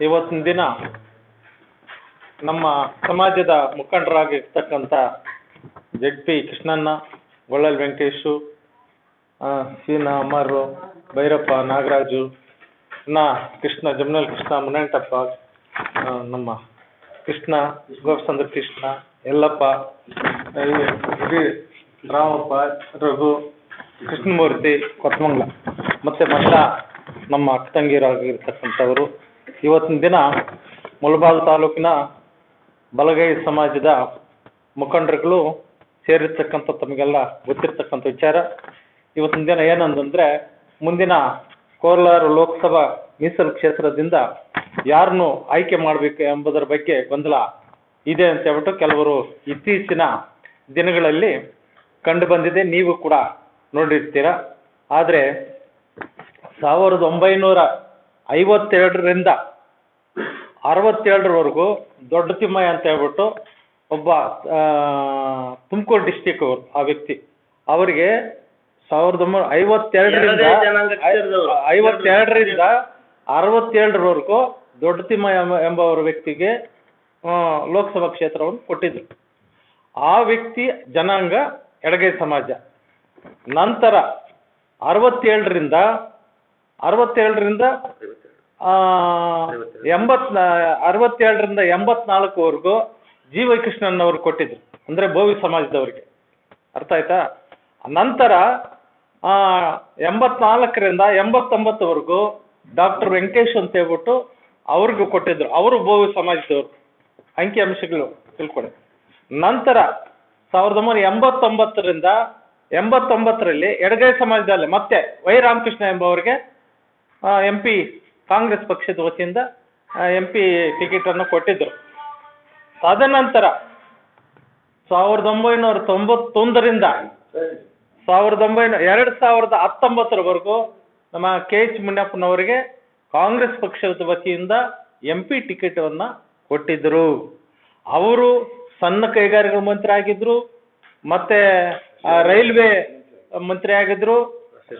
ಇವತ್ತಿನ ದಿನ ನಮ್ಮ ಸಮಾಜದ ಮುಖಂಡರಾಗಿರ್ತಕ್ಕಂಥ ಜಡ್ ಪಿ ಕೃಷ್ಣಣ್ಣ ಗೊಳ್ಳಲ್ ವೆಂಕಟೇಶು ಸೀನಾ ಅಮರು, ಭೈರಪ್ಪ, ನಾಗರಾಜು, ನಾ, ಕೃಷ್ಣ, ಜಮ್ನಲ್ ಕೃಷ್ಣ, ಮುನಂಟಪ್ಪ ನಮ್ಮ ಕೃಷ್ಣ ಗೋಪಚಂದ್ರ ಕೃಷ್ಣ ಇಡೀ ರಾಮಪ್ಪ, ರಘು, ಕೃಷ್ಣಮೂರ್ತಿ ಕೊತ್ತಮಂಗ್ಲ ಮತ್ತು ಮಠ ನಮ್ಮ ಅಕ್ಕ ತಂಗಿಯರಾಗಿರ್ತಕ್ಕಂಥವರು ಇವತ್ತಿನ ದಿನ ಮುಳಬಾಲ್ ತಾಲೂಕಿನ ಬಲಗೈ ಸಮಾಜದ ಮುಖಂಡರುಗಳು ಸೇರಿರ್ತಕ್ಕಂಥ ತಮಗೆಲ್ಲ ಗೊತ್ತಿರ್ತಕ್ಕಂಥ ವಿಚಾರ. ಇವತ್ತಿನ ದಿನ ಏನಂತಂದ್ರೆ, ಮುಂದಿನ ಕೋಲಾರ ಲೋಕಸಭಾ ಮೀಸಲು ಕ್ಷೇತ್ರದಿಂದ ಯಾರನ್ನು ಆಯ್ಕೆ ಮಾಡಬೇಕು ಎಂಬುದರ ಬಗ್ಗೆ ಗೊಂದಲ ಇದೆ ಅಂತ ಹೇಳ್ಬಿಟ್ಟು ಕೆಲವರು ಇತ್ತೀಚಿನ ದಿನಗಳಲ್ಲಿ ಕಂಡು ಬಂದಿದೆ. ನೀವು ಕೂಡ ನೋಡಿರ್ತೀರ. ಆದರೆ ಸಾವಿರದ ಒಂಬೈನೂರ ಐವತ್ತೆರಡರಿಂದ ಅರವತ್ತೇಳರವರೆಗೂ ದೊಡ್ಡ ತಿಮ್ಮಯ್ಯ ಅಂತ ಹೇಳ್ಬಿಟ್ಟು ಒಬ್ಬ ತುಮಕೂರು ಡಿಸ್ಟಿಕ್ ಅವರು ಆ ವ್ಯಕ್ತಿ. ಅವರಿಗೆ ಸಾವಿರದ ಒಂಬೈನೂರ ಐವತ್ತೆರಡರಿಂದ. ಐವತ್ತೆರಡರಿಂದ ಅರವತ್ತೇಳರವರೆಗೂ ದೊಡ್ಡ ತಿಮ್ಮಯ್ಯ ಎಂಬ ಎಂಬವರ ವ್ಯಕ್ತಿಗೆ ಲೋಕಸಭಾ ಕ್ಷೇತ್ರವನ್ನು ಕೊಟ್ಟಿದ್ರು. ಆ ವ್ಯಕ್ತಿ ಜನಾಂಗ ಎಡಗೈ ಸಮಾಜ. ನಂತರ ಅರವತ್ತೇಳರಿಂದ ಅರವತ್ತೇಳರಿಂದ ಎಂಬತ್, ಅರವತ್ತೇಳರಿಂದ ಎಂಬತ್ನಾಲ್ಕುವರೆಗೂ ಜಿ ವೈ ಕೃಷ್ಣನ್ ಅವರು ಕೊಟ್ಟಿದ್ರು. ಅಂದ್ರೆ ಭೋವಿ ಸಮಾಜದವರಿಗೆ. ಅರ್ಥ ಆಯ್ತಾ? ನಂತರ ಎಂಬತ್ನಾಲ್ಕರಿಂದ ಎಂಬತ್ತೊಂಬತ್ತವರೆಗೂ ಡಾಕ್ಟರ್ ವೆಂಕಟೇಶ್ ಅಂತ ಹೇಳ್ಬಿಟ್ಟು ಅವ್ರಿಗೂ ಕೊಟ್ಟಿದ್ರು. ಅವರು ಭೋವಿ ಸಮಾಜದವರು. ಅಂಕಿ ಅಂಶಗಳು ತಿಳ್ಕೊಳ್ಳಿ ನಂತರ ಸಾವಿರದ ಒಂಬೈನೂರ ಎಂಬತ್ತೊಂಬತ್ತರಿಂದ ಎಂಬತ್ತೊಂಬತ್ತರಲ್ಲಿ ಎಡಗೈ ಸಮಾಜದಲ್ಲಿ, ಮತ್ತೆ ವೈ ರಾಮಕೃಷ್ಣ ಎಂಬವರಿಗೆ ಎಂ ಪಿ ಕಾಂಗ್ರೆಸ್ ಪಕ್ಷದ ವತಿಯಿಂದ ಎಂ ಪಿ ಟಿಕೆಟನ್ನು ಕೊಟ್ಟಿದ್ದರು ತದನಂತರ ಸಾವಿರದ ಒಂಬೈನೂರ ತೊಂಬತ್ತೊಂದರಿಂದ ಸಾವಿರದ ಒಂಬೈನೂರ, ಎರಡು ಸಾವಿರದ ಹತ್ತೊಂಬತ್ತರವರೆಗೂ ನಮ್ಮ ಕೆ ಎಚ್ ಮುನಿಯಪ್ಪನವರಿಗೆ ಕಾಂಗ್ರೆಸ್ ಪಕ್ಷದ ವತಿಯಿಂದ ಎಂ ಪಿ ಟಿಕೆಟನ್ನು ಕೊಟ್ಟಿದ್ದರು ಅವರು ಸಣ್ಣ ಕೈಗಾರಿಕಾ ಮಂತ್ರಿ ಆಗಿದ್ರು, ಮತ್ತೆ ರೈಲ್ವೆ ಮಂತ್ರಿ ಆಗಿದ್ರು.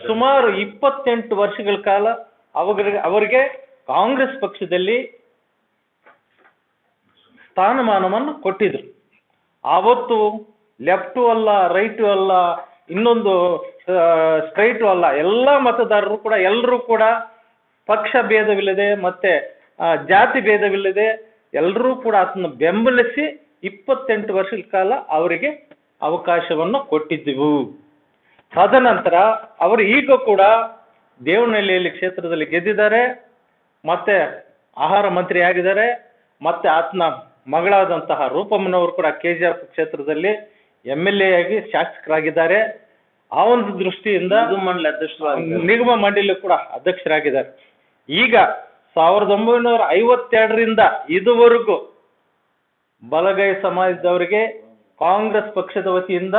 ಸುಮಾರು ಇಪ್ಪತ್ತೆಂಟು ವರ್ಷಗಳ ಕಾಲ ಅವರಿಗೆ ಅವರಿಗೆ ಕಾಂಗ್ರೆಸ್ ಪಕ್ಷದಲ್ಲಿ ಸ್ಥಾನಮಾನವನ್ನು ಕೊಟ್ಟಿದ್ರು. ಆವತ್ತು ಲೆಫ್ಟು ಅಲ್ಲ ರೈಟು ಅಲ್ಲ, ಇನ್ನೊಂದು ಸ್ಟ್ರೈಟು ಅಲ್ಲ, ಎಲ್ಲ ಮತದಾರರು ಕೂಡ, ಎಲ್ಲರೂ ಕೂಡ ಪಕ್ಷ ಭೇದವಿಲ್ಲದೆ ಮತ್ತೆ ಜಾತಿ ಭೇದವಿಲ್ಲದೆ ಎಲ್ಲರೂ ಕೂಡ ಅದನ್ನು ಬೆಂಬಲಿಸಿ ಇಪ್ಪತ್ತೆಂಟು ವರ್ಷದ ಕಾಲ ಅವರಿಗೆ ಅವಕಾಶವನ್ನು ಕೊಟ್ಟಿದ್ದೆವು. ತದನಂತರ ಅವರು ಈಗ ಕೂಡ ದೇವನಹಳ್ಳಿಯಲ್ಲಿ ಕ್ಷೇತ್ರದಲ್ಲಿ ಗೆದ್ದಿದ್ದಾರೆ ಮತ್ತೆ ಆಹಾರ ಮಂತ್ರಿ ಆಗಿದ್ದಾರೆ ಮತ್ತೆ ಆತನ ಮಗಳಾದಂತಹ ರೂಪಮ್ಮನವರು ಕೂಡ ಕೆ ಜಿ ಎಫ್ ಕ್ಷೇತ್ರದಲ್ಲಿ ಎಂ ಎಲ್ ಎ ಆಗಿ ಶಾಸಕರಾಗಿದ್ದಾರೆ. ಆ ಒಂದು ದೃಷ್ಟಿಯಿಂದ. ನಿಗಮ ಮಂಡಳಿ ಕೂಡ ಅಧ್ಯಕ್ಷರಾಗಿದ್ದಾರೆ. ಈಗ ಸಾವಿರದ ಒಂಬೈನೂರ ಐವತ್ತೆರಡರಿಂದ ಇದುವರೆಗೂ ಬಲಗೈ ಸಮಾಜದವರಿಗೆ ಕಾಂಗ್ರೆಸ್ ಪಕ್ಷದ ವತಿಯಿಂದ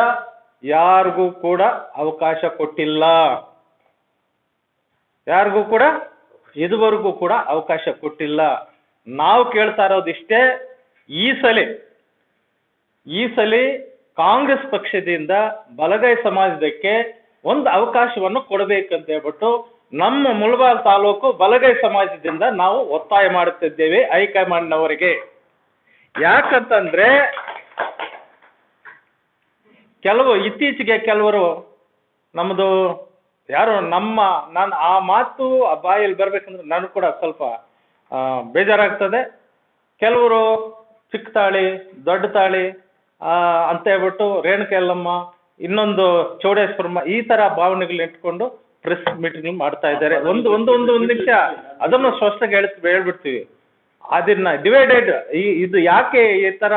ಯಾರಿಗೂ ಕೂಡ ಅವಕಾಶ ಕೊಟ್ಟಿಲ್ಲ. ಯಾರಿಗೂ ಕೂಡ, ಇದುವರೆಗೂ ಕೂಡ ಅವಕಾಶ ಕೊಟ್ಟಿಲ್ಲ. ನಾವು ಕೇಳ್ತಾ ಇರೋದಿಷ್ಟೇ ಈ ಸಲ ಈ ಸಲ ಕಾಂಗ್ರೆಸ್ ಪಕ್ಷದಿಂದ ಬಲಗೈ ಸಮಾಜದಕ್ಕೆ ಒಂದು ಅವಕಾಶವನ್ನು ಕೊಡಬೇಕಂತ ಹೇಳ್ಬಿಟ್ಟು ನಮ್ಮ ಮುಳಬಾಲ್ ತಾಲೂಕು ಬಲಗೈ ಸಮಾಜದಿಂದ ನಾವು ಒತ್ತಾಯ ಮಾಡುತ್ತಿದ್ದೇವೆ ಹೈಕಮಾಂಡ್ನವರಿಗೆ. ಯಾಕಂತಂದ್ರೆ, ಕೆಲವು ಇತ್ತೀಚೆಗೆ ಕೆಲವರು ನಮ್ಮದು ಯಾರು ನಮ್ಮ, ನಾನು ಆ ಮಾತು ಆ ಬಾಯಲ್ಲಿ ಬರ್ಬೇಕಂದ್ರೆ ನನಗೆ ಕೂಡ ಸ್ವಲ್ಪ ಬೇಜಾರಾಗ್ತದೆ. ಕೆಲವರು ಚಿಕ್ಕ ತಾಳಿ, ದೊಡ್ಡ ತಾಳಿ ಅಂತ ಹೇಳ್ಬಿಟ್ಟು ರೇಣುಕ ಯಲ್ಲಮ್ಮ ಇನ್ನೊಂದು ಚೌಡೇಶ್ವರಮ್ಮ ಈ ತರ ಭಾವನೆಗಳು ಇಟ್ಕೊಂಡು ಪ್ರೆಸ್ ಮೀಟಿಂಗ್ ಮಾಡ್ತಾ ಇದ್ದಾರೆ. ಒಂದು ಒಂದು ಒಂದು ಒಂದು ನಿಮಿಷ ಅದನ್ನು ಸ್ಪಷ್ಟವಾಗಿ ಹೇಳಿ ಹೇಳ್ಬಿಡ್ತೀವಿ. ಅದನ್ನ ಡಿವೈಡೆಡ್ ಈ, ಇದು ಯಾಕೆ ಈ ತರ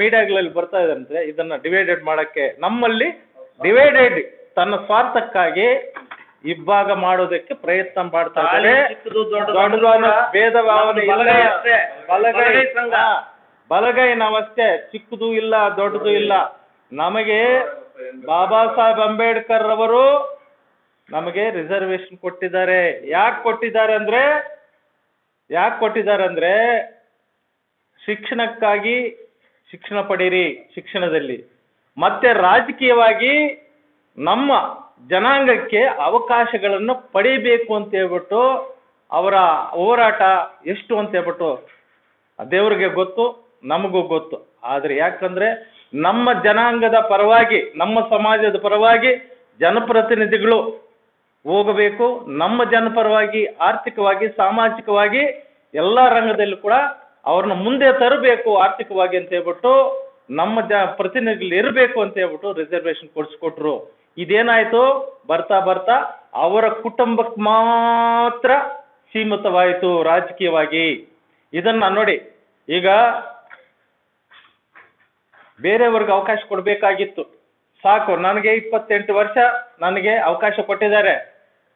ಮೀಡಿಯಾಗಳಲ್ಲಿ ಬರ್ತಾ ಇದೆ ಅಂದ್ರೆ ಇದನ್ನ ಡಿವೈಡೆಡ್ ಮಾಡಕ್ಕೆ ನಮ್ಮಲ್ಲಿ ಡಿವೈಡೆಡ್ ತನ್ನ ಸ್ವಾರ್ಥಕ್ಕಾಗಿ ಇಬ್ಬಾಗ ಮಾಡೋದಕ್ಕೆ ಪ್ರಯತ್ನ ಮಾಡ್ತಾರೆ ದೊಡ್ಡದು ಅನ್ನೋ ಭೇದ ಭಾವನೆ ಇಲ್ಲ ಬಲಗೈ ಹಾ, ಬಲಗೈ ನಾವಷ್ಟೇ. ಚಿಕ್ಕದು ಇಲ್ಲ ದೊಡ್ಡದು ಇಲ್ಲ. ನಮಗೆ ಬಾಬಾ ಸಾಹೇಬ್ ಅಂಬೇಡ್ಕರ್ ಅವರು ನಮಗೆ ರಿಸರ್ವೇಶನ್ ಕೊಟ್ಟಿದ್ದಾರೆ. ಯಾಕೆ ಕೊಟ್ಟಿದ್ದಾರೆ ಅಂದ್ರೆ ಯಾಕೆ ಕೊಟ್ಟಿದ್ದಾರೆ ಅಂದ್ರೆ ಶಿಕ್ಷಣಕ್ಕಾಗಿ ಶಿಕ್ಷಣ ಪಡೀರಿ ಶಿಕ್ಷಣದಲ್ಲಿ. ಮತ್ತೆ ರಾಜಕೀಯವಾಗಿ ನಮ್ಮ ಜನಾಂಗಕ್ಕೆ ಅವಕಾಶಗಳನ್ನು ಪಡಿಬೇಕು ಅಂತ ಹೇಳ್ಬಿಟ್ಟು ಅವರ ಹೋರಾಟ ಎಷ್ಟು ಅಂತ ಹೇಳ್ಬಿಟ್ಟು ದೇವರಿಗೆ ಗೊತ್ತು, ನಮಗೂ ಗೊತ್ತು. ಆದರೆ ಯಾಕಂದ್ರೆ ನಮ್ಮ ಜನಾಂಗದ ಪರವಾಗಿ, ನಮ್ಮ ಸಮಾಜದ ಪರವಾಗಿ ಜನಪ್ರತಿನಿಧಿಗಳು ಹೋಗಬೇಕು. ನಮ್ಮ ಜನಪರವಾಗಿ ಆರ್ಥಿಕವಾಗಿ, ಸಾಮಾಜಿಕವಾಗಿ ಎಲ್ಲ ರಂಗದಲ್ಲೂ ಕೂಡ ಅವ್ರನ್ನ ಮುಂದೆ ತರಬೇಕು ಆರ್ಥಿಕವಾಗಿ ಅಂತ ಹೇಳ್ಬಿಟ್ಟು ನಮ್ಮ ಜ, ಪ್ರತಿನಿಧಿಗಳು ಇರಬೇಕು ಅಂತ ಹೇಳ್ಬಿಟ್ಟು ರಿಸರ್ವೇಶನ್ ಕೊಡಿಸ್ಕೊಟ್ರು ಇದೇನಾಯ್ತು? ಬರ್ತಾ ಬರ್ತಾ ಅವರ ಕುಟುಂಬಕ್ಕೆ ಮಾತ್ರ ಸೀಮಿತವಾಯಿತು ರಾಜಕೀಯವಾಗಿ. ಇದನ್ನ ನೋಡಿ, ಈಗ ಬೇರೆಯವ್ರಿಗೆ ಅವಕಾಶ ಕೊಡಬೇಕಾಗಿತ್ತು. ಸಾಕು, ನನಗೆ ಇಪ್ಪತ್ತೆಂಟು ವರ್ಷ, ನನಗೆ ಅವಕಾಶ ಕೊಟ್ಟಿದ್ದಾರೆ.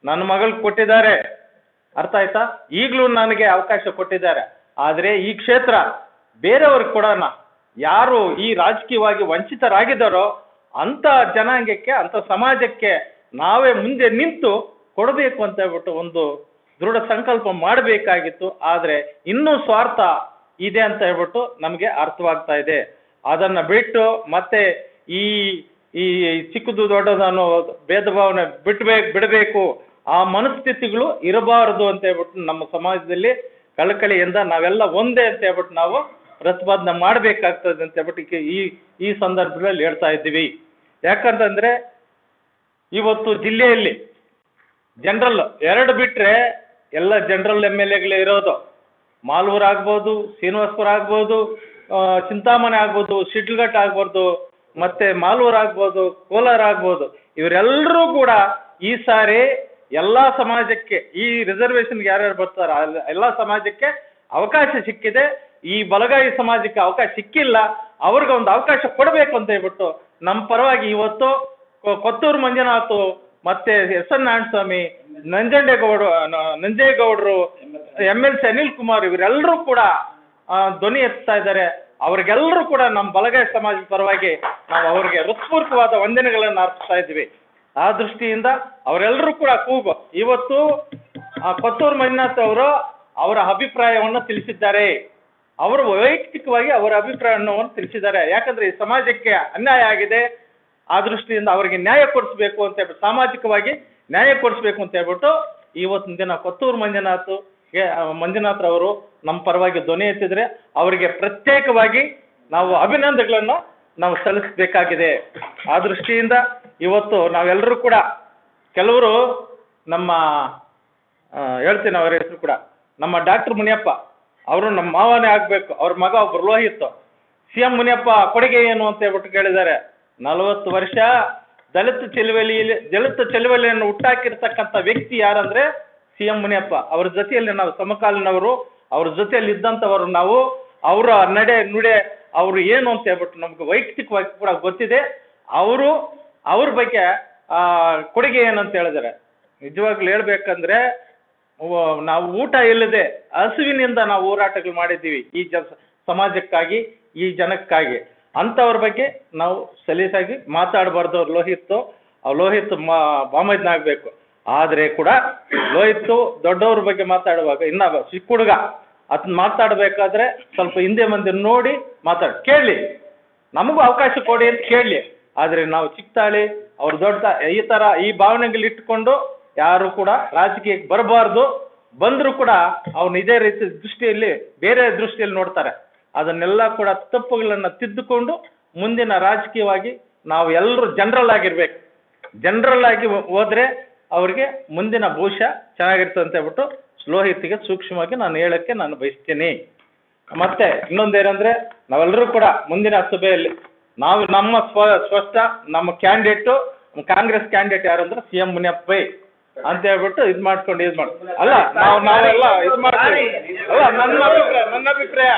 ನನ್ನ ಮಗಳಿಗೆ ಕೊಟ್ಟಿದ್ದಾರೆ. ಅರ್ಥ ಆಯ್ತಾ? ಈಗಲೂ ನನಗೆ ಅವಕಾಶ ಕೊಟ್ಟಿದ್ದಾರೆ. ಆದರೆ ಈ ಕ್ಷೇತ್ರ ಬೇರೆಯವ್ರಿಗೆ ಕೊಡೋಣ. ಯಾರು ಈ ರಾಜಕೀಯವಾಗಿ ವಂಚಿತರಾಗಿದ್ದಾರೋ ಅಂಥ ಜನಾಂಗಕ್ಕೆ, ಅಂಥ ಸಮಾಜಕ್ಕೆ ನಾವೇ ಮುಂದೆ ನಿಂತು ಕೊಡಬೇಕು ಅಂತ ಹೇಳ್ಬಿಟ್ಟು ಒಂದು ದೃಢ ಸಂಕಲ್ಪ ಮಾಡಬೇಕಾಗಿತ್ತು. ಆದರೆ ಇನ್ನೂ ಸ್ವಾರ್ಥ ಇದೆ ಅಂತ ಹೇಳ್ಬಿಟ್ಟು ನಮಗೆ ಅರ್ಥವಾಗ್ತಾ ಇದೆ. ಅದನ್ನ ಬಿಟ್ಟು ಮತ್ತೆ ಈ ಈ ಚಿಕ್ಕದು ದೊಡ್ಡದು ಅನ್ನೋ ಭೇದ ಭಾವನೆ ಬಿಟ್ಬೇಕು ಬಿಡಬೇಕು. ಆ ಮನಸ್ಥಿತಿಗಳು ಇರಬಾರದು ಅಂತ ಹೇಳ್ಬಿಟ್ಟು ನಮ್ಮ ಸಮಾಜದಲ್ಲಿ ಕಳಕಳಿಯಿಂದ ನಾವೆಲ್ಲ ಒಂದೇ ಅಂತ ಹೇಳ್ಬಿಟ್ಟು ನಾವು ಪ್ರತಿಪಾದನೆ ಮಾಡಬೇಕಾಗ್ತದೆ ಅಂತ ಹೇಳ್ಬಿಟ್ಟು ಈ- ಈ ಸಂದರ್ಭದಲ್ಲಿ ಹೇಳ್ತಾ ಇದ್ದೀವಿ. ಯಾಕಂತಂದ್ರೆ ಇವತ್ತು ಜಿಲ್ಲೆಯಲ್ಲಿ ಜನರಲ್ ಎರಡು ಬಿಟ್ರೆ ಎಲ್ಲ ಜನರಲ್ ಎಂ ಎಲ್ ಎಗಳೇ ಇರೋದು. ಮಾಲೂರು ಆಗ್ಬೋದು, ಶ್ರೀನಿವಾಸಪುರ ಆಗ್ಬೋದು ಚಿಂತಾಮಣಿ ಆಗ್ಬೋದು, ಶಿಡ್ಲಘಟ್ಟ ಆಗ್ಬೋದು, ಮತ್ತೆ ಮಾಲೂರು ಆಗ್ಬೋದು, ಕೋಲಾರ ಆಗ್ಬೋದು. ಇವರೆಲ್ಲರೂ ಕೂಡ ಈ ಸಾರಿ ಎಲ್ಲ ಸಮಾಜಕ್ಕೆ ಈ ರಿಸರ್ವೇಷನ್ಗೆ ಯಾರ್ಯಾರು ಬರ್ತಾರೋ ಎಲ್ಲ ಸಮಾಜಕ್ಕೆ ಅವಕಾಶ ಸಿಕ್ಕಿದೆ. ಈ ಬಲಗಾಯಿ ಸಮಾಜಕ್ಕೆ ಅವಕಾಶ ಸಿಕ್ಕಿಲ್ಲ, ಅವ್ರಿಗೆ ಒಂದು ಅವಕಾಶ ಕೊಡಬೇಕು ಅಂತ ಹೇಳ್ಬಿಟ್ಟು ನಮ್ಮ ಪರವಾಗಿ ಇವತ್ತು ಕೊತ್ತೂರು ಮಂಜುನಾಥ್ ಮತ್ತೆ ಎಸ್ ಎನ್ ನಾರಾಯಣಸ್ವಾಮಿ ನಂಜಂಡೇಗೌಡ ನ- ನಂಜೇಗೌಡರು M L C Anil Kumar ಇವರೆಲ್ಲರೂ ಕೂಡ ಧ್ವನಿ ಎತ್ತಾ ಇದ್ದಾರೆ. ಅವ್ರಿಗೆಲ್ಲರೂ ಕೂಡ ನಮ್ಮ ಬಲಗಾಯಿ ಸಮಾಜದ ಪರವಾಗಿ ನಾವು ಅವ್ರಿಗೆ ಹೃತ್ಪೂರ್ವಕವಾದ ವಂದನೆಗಳನ್ನು ಅರ್ಪಿಸ್ತಾ ಇದ್ವಿ ಆ ದೃಷ್ಟಿಯಿಂದ ಅವರೆಲ್ಲರೂ ಕೂಡ ಕೂಗು. ಇವತ್ತು ಕೊತ್ತೂರು ಮಂಜುನಾಥ್ ಅವರು ಅವರ ಅಭಿಪ್ರಾಯವನ್ನು ತಿಳಿಸಿದ್ದಾರೆ. ಅವರು ವೈಯಕ್ತಿಕವಾಗಿ ಅವರ ಅಭಿಪ್ರಾಯವನ್ನು ತಿಳಿಸಿದ್ದಾರೆ. ಯಾಕಂದ್ರೆ ಈ ಸಮಾಜಕ್ಕೆ ಅನ್ಯಾಯ ಆಗಿದೆ. ಆ ದೃಷ್ಟಿಯಿಂದ ಅವರಿಗೆ ನ್ಯಾಯ ಕೊಡಿಸ್ಬೇಕು ಅಂತ ಹೇಳ್ಬಿಟ್ಟು, ಸಾಮಾಜಿಕವಾಗಿ ನ್ಯಾಯ ಕೊಡಿಸ್ಬೇಕು ಅಂತ ಹೇಳ್ಬಿಟ್ಟು ಇವತ್ತಿನ ದಿನ ಕೊತ್ತೂರು ಮಂಜುನಾಥ್ ಮಂಜುನಾಥ್ ಅವರು ನಮ್ಮ ಪರವಾಗಿ ಧ್ವನಿ ಎತ್ತಿದ್ರೆ ಅವರಿಗೆ ಪ್ರತ್ಯೇಕವಾಗಿ ನಾವು ಅಭಿನಂದನೆಗಳನ್ನು ನಾವು ಸಲ್ಲಿಸಬೇಕಾಗಿದೆ. ಆ ದೃಷ್ಟಿಯಿಂದ ಇವತ್ತು ನಾವೆಲ್ಲರೂ ಕೂಡ ಕೆಲವರು ನಮ್ಮ ಹೇಳ್ತೀನಿ ಅವರ ಹೆಸರು ಕೂಡ, ನಮ್ಮ ಡಾಕ್ಟರ್ ಮುನಿಯಪ್ಪ ಅವರು ನಮ್ಮ ಮಾವನೇ ಆಗಬೇಕು, ಅವ್ರ ಮಗ ಒಬ್ರು ಲೋಹಿತ್. ಸಿ ಎಂ ಮುನಿಯಪ್ಪ ಕೊಡುಗೆ ಏನು ಅಂತ ಹೇಳ್ಬಿಟ್ಟು ಕೇಳಿದ್ದಾರೆ. ನಲವತ್ತು ವರ್ಷ ದಲಿತ ಚಳುವಳಿಯಲ್ಲಿ, ದಲಿತ ಚಳುವಳಿಯನ್ನು ಹುಟ್ಟಾಕಿರ್ತಕ್ಕಂಥ ವ್ಯಕ್ತಿ ಯಾರಂದ್ರೆ ಸಿ ಎಂ ಮುನಿಯಪ್ಪ. ಅವ್ರ ಜೊತೆಯಲ್ಲಿ ನಾವು ಸಮಕಾಲೀನವರು, ಅವ್ರ ಜೊತೆಯಲ್ಲಿ ಇದ್ದಂಥವರು ನಾವು, ಅವರ ನಡೆ ನುಡೆ, ಅವರು ಏನು ಅಂತ ಹೇಳ್ಬಿಟ್ಟು ನಮ್ಗೆ ವೈಯಕ್ತಿಕವಾಗಿ ಕೂಡ ಗೊತ್ತಿದೆ. ಅವರು, ಅವ್ರ ಬಗ್ಗೆ ಕೊಡುಗೆ ಏನಂತ ಹೇಳಿದ್ದಾರೆ. ನಿಜವಾಗ್ಲೂ ಹೇಳ್ಬೇಕಂದ್ರೆ ನಾವು ಊಟ ಇಲ್ಲದೆ ಹಸುವಿನಿಂದ ನಾವು ಹೋರಾಟಗಳು ಮಾಡಿದ್ದೀವಿ ಈ ಜನ ಸಮಾಜಕ್ಕಾಗಿ, ಈ ಜನಕ್ಕಾಗಿ. ಅಂಥವ್ರ ಬಗ್ಗೆ ನಾವು ಸಲೀಸಾಗಿ ಮಾತಾಡಬಾರ್ದು ಆ ಲೋಹಿತ್ ಮಾ ಆದರೆ ಕೂಡ ಲೋಹಿತ್ ದೊಡ್ಡವ್ರ ಬಗ್ಗೆ ಮಾತಾಡುವಾಗ, ಇನ್ನ ಚಿಕ್ಕ ಹುಡುಗ ಅದನ್ನ ಮಾತಾಡಬೇಕಾದ್ರೆ ಸ್ವಲ್ಪ ಹಿಂದೆ ಮುಂದೆ ನೋಡಿ ಮಾತಾಡಿ ಕೇಳಲಿ ನಮಗೂ ಅವಕಾಶ ಕೊಡಿ ಅಂತ ಕೇಳಲಿ ಆದರೆ ನಾವು ಚಿಕ್ಕ ತಾಳಿ ಅವ್ರು ದೊಡ್ಡ, ಈ ಥರ ಈ ಭಾವನೆಗಳು ಇಟ್ಕೊಂಡು ಯಾರು ಕೂಡ ರಾಜಕೀಯಕ್ಕೆ ಬರಬಾರ್ದು. ಬಂದರೂ ಕೂಡ ಅವ್ನು ಇದೇ ರೀತಿ ದೃಷ್ಟಿಯಲ್ಲಿ, ಬೇರೆ ದೃಷ್ಟಿಯಲ್ಲಿ ನೋಡ್ತಾರೆ. ಅದನ್ನೆಲ್ಲ ಕೂಡ ತಪ್ಪುಗಳನ್ನು ತಿದ್ದುಕೊಂಡು ಮುಂದಿನ ರಾಜಕೀಯವಾಗಿ ನಾವು ಎಲ್ಲರೂ ಜನರಲ್ ಆಗಿರ್ಬೇಕು. ಜನರಲ್ ಆಗಿ ಹೋದ್ರೆ ಅವ್ರಿಗೆ ಮುಂದಿನ ಭವಿಷ್ಯ ಚೆನ್ನಾಗಿರ್ತದೆ ಅಂತ ಹೇಳ್ಬಿಟ್ಟು ಲೋಹಿತಿಗೆ ಸೂಕ್ಷ್ಮವಾಗಿ ನಾನು ಹೇಳಕ್ಕೆ ನಾನು ಬಯಸ್ತೀನಿ. ಮತ್ತೆ ಇನ್ನೊಂದೇನಂದ್ರೆ ನಾವೆಲ್ಲರೂ ಕೂಡ ಮುಂದಿನ ಸಭೆಯಲ್ಲಿ ನಾವು ನಮ್ಮ ಸ್ವ, ಸ್ಪಷ್ಟ ನಮ್ಮ ಕ್ಯಾಂಡಿಡೇಟು, ಕಾಂಗ್ರೆಸ್ ಕ್ಯಾಂಡಿಡೇಟ್ ಯಾರು ಅಂದ್ರೆ ಸಿ ಎಂ ಮುನಿಯಪ್ಪೈ ಅಂತ ಹೇಳ್ಬಿಟ್ಟು ಇದು ಮಾಡ್ಕೊಂಡು ಇದು ಮಾಡಿ ಅಲ್ಲ, ನಾವು ನಾವೆಲ್ಲ ಇದು ಮಾಡ್ತೀವಿ. ಅಲ್ಲ, ನನ್ನ ಅಭಿಪ್ರಾಯ ನನ್ನ ಅಭಿಪ್ರಾಯ.